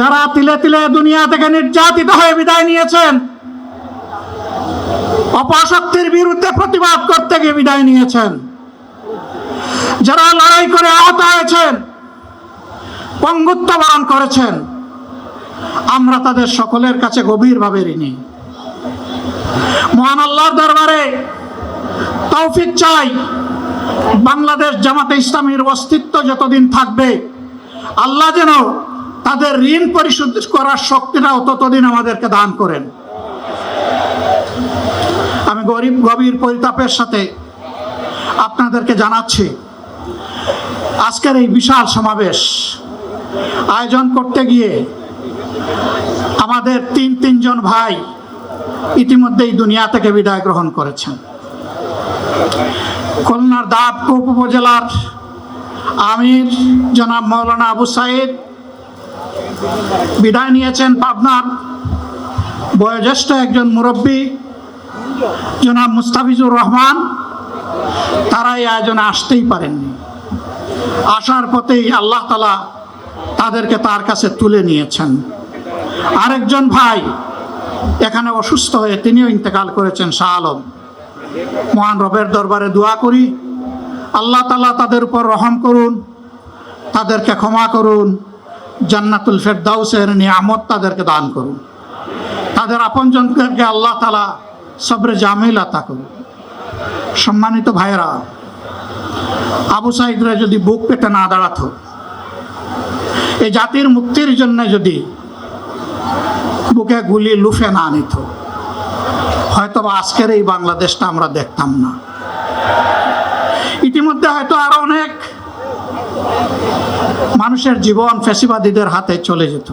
যারা তিলে তিলে দুনিয়া থেকে নির্যাতিত হয়ে বিদায় নিয়েছেন, অপশক্তির বিরুদ্ধে প্রতিবাদ করতে গিয়ে বিদায় নিয়েছেন। যারা লড়াই করে আহত হয়েছেন, পঙ্গুত্ব বরণ করেছেন, আমরা তাদের সকলের কাছে গভীরভাবে ঋণী। মহান আল্লাহর দরবারে তৌফিক চাই। বাংলাদেশ জামাতে ইসলামীর অস্তিত্ব যতদিন থাকবে, আল্লাহ যেন তাদের ঋণ পরিশোধ করার শক্তিটাও ততদিন আমাদেরকে দান করেন। আমি গরিব, গভীর পরিতাপের সাথে আপনাদেরকে জানাচ্ছি, আজকের এই বিশাল সমাবেশ আয়োজন করতে গিয়ে আমাদের তিন, তিনজন ভাই ইতিমধ্যেই দুনিয়া থেকে বিদায় গ্রহণ করেছেন। খুলনার দাবকুপ উপজেলার আমির জনাব মৌলানা আবু সাইদ বিদায় নিয়েছেন পাবনার বয়োজ্যেষ্ঠ একজন মুরব্বী, জনাব মুস্তাফিজুর রহমান। তারা এই আয়োজনে আসতেই পারেননি। আসার পথেই আল্লাহ তালা তাদেরকে তার কাছে তুলে নিয়েছেন। আরেকজন ভাই এখানে অসুস্থ হয়ে তিনিও ইন্তেকাল করেছেন, শাহ আলম। মহান রবের দরবারে দোয়া করি। আল্লাহ তালা তাদের উপর রহম করুন, তাদেরকে ক্ষমা করুন। জান্নাতুল ফেরদাউসের নিয়ামত তাদেরকে দান করুন। তাদের আপনজনকে আল্লাহ তালা সবরে জামিল আতা করুন। সম্মানিত ভাইয়েরা, আবু সাইদরা যদি বুক পেতে না দাঁড়াতো, এই জাতির মুক্তির জন্য যদি বুকে গুলি লুফে না নিত হয়তো আজকের এই বাংলাদেশটা আমরা দেখতাম না। ইতিমধ্যে হয়তো আরও মানুষের জীবন ফেসিবাদীদের হাতে চলে যেত।